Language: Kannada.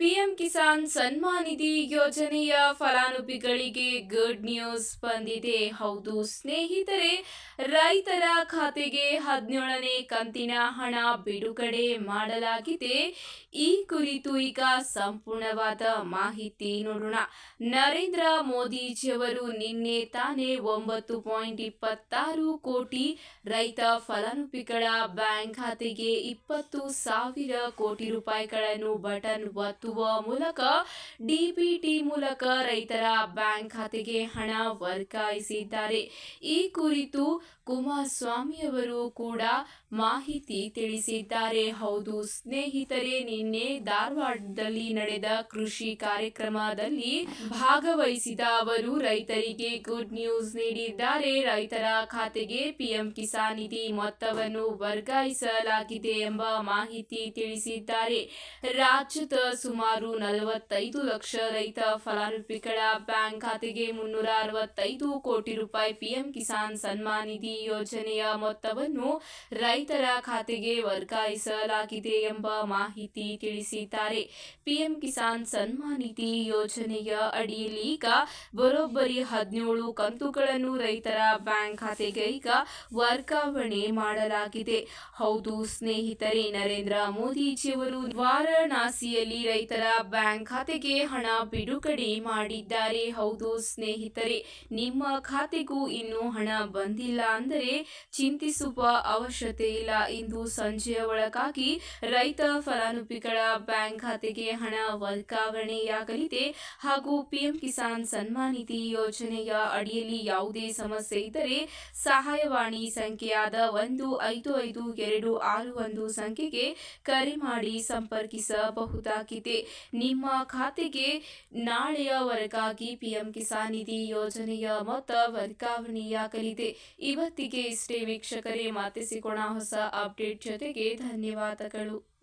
ಪಿಎಂ ಕಿಸಾನ್ ಸನ್ಮಾನ್ ನಿಧಿ ಯೋಜನೆಯ ಫಲಾನುಭವಿಗಳಿಗೆ ಗುಡ್ ನ್ಯೂಸ್ ಬಂದಿದೆ. ಹೌದು, ಸ್ನೇಹಿತರೆ, ರೈತರ ಖಾತೆಗೆ ಹದಿನೇಳನೇ ಕಂತಿನ ಹಣ ಬಿಡುಗಡೆ ಮಾಡಲಾಗಿದೆ. ಈ ಕುರಿತು ಈಗ ಸಂಪೂರ್ಣವಾದ ಮಾಹಿತಿ ನೋಡೋಣ. ನರೇಂದ್ರ ಮೋದಿಜಿಯವರು ನಿನ್ನೆ ತಾನೇ ಒಂಬತ್ತು ಪಾಯಿಂಟ್ ಇಪ್ಪತ್ತಾರು ಕೋಟಿ ರೈತ ಫಲಾನುಭವಿಗಳ ಬ್ಯಾಂಕ್ ಖಾತೆಗೆ ಇಪ್ಪತ್ತು ಸಾವಿರ ಕೋಟಿ ರೂಪಾಯಿಗಳನ್ನು ಬಟನ್ ಒತ್ತುವ ಮೂಲಕ ಡಿಬಿಟಿ ಮೂಲಕ ರೈತರ ಬ್ಯಾಂಕ್ ಖಾತೆಗೆ ಹಣ ವರ್ಗಾಯಿಸಿದ್ದಾರೆ. ಈ ಕುರಿತು ಕುಮಾರಸ್ವಾಮಿ ಅವರು ಕೂಡ ಮಾಹಿತಿ ತಿಳಿಸಿದ್ದಾರೆ. ಹೌದು, ಸ್ನೇಹಿತರೆ, ನಿನ್ನೆ ಧಾರವಾಡದಲ್ಲಿ ನಡೆದ ಕೃಷಿ ಕಾರ್ಯಕ್ರಮದಲ್ಲಿ ಭಾಗವಹಿಸಿದ ಅವರು, ರೈತರಿಗೆ ಗುಡ್ ನ್ಯೂಸ್ ನೀಡಿದ್ದಾರೆ. ರೈತರ ಖಾತೆಗೆ ಪಿಎಂ ಕಿಸಾನ್ ನಿಧಿ ಮೊತ್ತವನ್ನು ವರ್ಗಾಯಿಸಲಾಗಿದೆ ಎಂಬ ಮಾಹಿತಿ ತಿಳಿಸಿದ್ದಾರೆ. ರಾಜ್ಯದ ಸುಮಾರು ನಲವತ್ತೈದು ಲಕ್ಷ ರೈತ ಫಲಾನುಭವಿಗಳ ಬ್ಯಾಂಕ್ ಖಾತೆಗೆ ಮುನ್ನೂರ ಅರವತ್ತೈದು ಕೋಟಿ ರೂಪಾಯಿ ಪಿಎಂ ಕಿಸಾನ್ ಸನ್ಮಾನ್ ನಿಧಿ ಯೋಜನೆಯ ಮೊತ್ತವನ್ನು ರೈತರ ಖಾತೆಗೆ ವರ್ಗಾಯಿಸಲಾಗಿದೆ ಎಂಬ ಮಾಹಿತಿ ತಿಳಿಸಿದ್ದಾರೆ. ಪಿಎಂ ಕಿಸಾನ್ ಸನ್ಮಾನ್ ನಿಧಿ ಯೋಜನೆಯ ಅಡಿಯಲ್ಲಿ ಈಗ ಬರೋಬ್ಬರಿ ಹದಿನೇಳು ಕಂತುಗಳನ್ನು ರೈತರ ಬ್ಯಾಂಕ್ ಖಾತೆಗೆ ಈಗ ವರ್ಗಾವಣೆ ಮಾಡಲಾಗಿದೆ. ಹೌದು ಸ್ನೇಹಿತರೆ, ನರೇಂದ್ರ ಮೋದಿಜಿಯವರು ವಾರಾಣಸಿಯಲ್ಲಿ ರೈತರ ಬ್ಯಾಂಕ್ ಖಾತೆಗೆ ಹಣ ಬಿಡುಗಡೆ ಮಾಡಿದ್ದಾರೆ. ಹೌದು ಸ್ನೇಹಿತರೆ, ನಿಮ್ಮ ಖಾತೆಗೂ ಇನ್ನೂ ಹಣ ಬಂದಿಲ್ಲ ಅಂದರೆ ಚಿಂತಿಸುವ ಅವಶ್ಯಕತೆ ಇಲ್ಲ. ಇಂದು ಸಂಜೆಯ ಒಳಗಾಗಿ ರೈತ ಫಲಾನುಭವಿಗಳ ಬ್ಯಾಂಕ್ ಖಾತೆಗೆ ಹಣ ವರ್ಗಾವಣೆಯಾಗಲಿದೆ ಹಾಗೂ ಪಿಎಂ ಕಿಸಾನ್ ಸನ್ಮಾನ್ ನಿಧಿ ಯೋಜನೆಯ ಅಡಿಯಲ್ಲಿ ಯಾವುದೇ ಸಮಸ್ಯೆ ಇದ್ದರೆ ಸಹಾಯವಾಣಿ ಸಂಖ್ಯೆಯಾದ ಒಂದು ಐದು ಐದು ಎರಡು ಆರು ಒಂದು ಸಂಖ್ಯೆಗೆ ಕರೆ ಮಾಡಿ ಸಂಪರ್ಕಿಸಬಹುದಾಗಿದೆ. ನಿಮ್ಮ ಖಾತೆಗೆ ನಾಳೆಯ ವರ್ಗಾಗಿ ಪಿಎಂ ಕಿಸಾನ್ ನಿಧಿ ಯೋಜನೆಯ ಮೊತ್ತ ವರ್ಗಾವಣೆಯಾಗಲಿದೆ. ಇವತ್ತಿಗೆ ಇಷ್ಟೇ ವೀಕ್ಷಕರೇ ಮಾತಿಸಿಕೊಣ ಹೊಸ ಅಪ್ಡೇಟ್ ಜೊತೆಗೆ ಧನ್ಯವಾದಗಳು.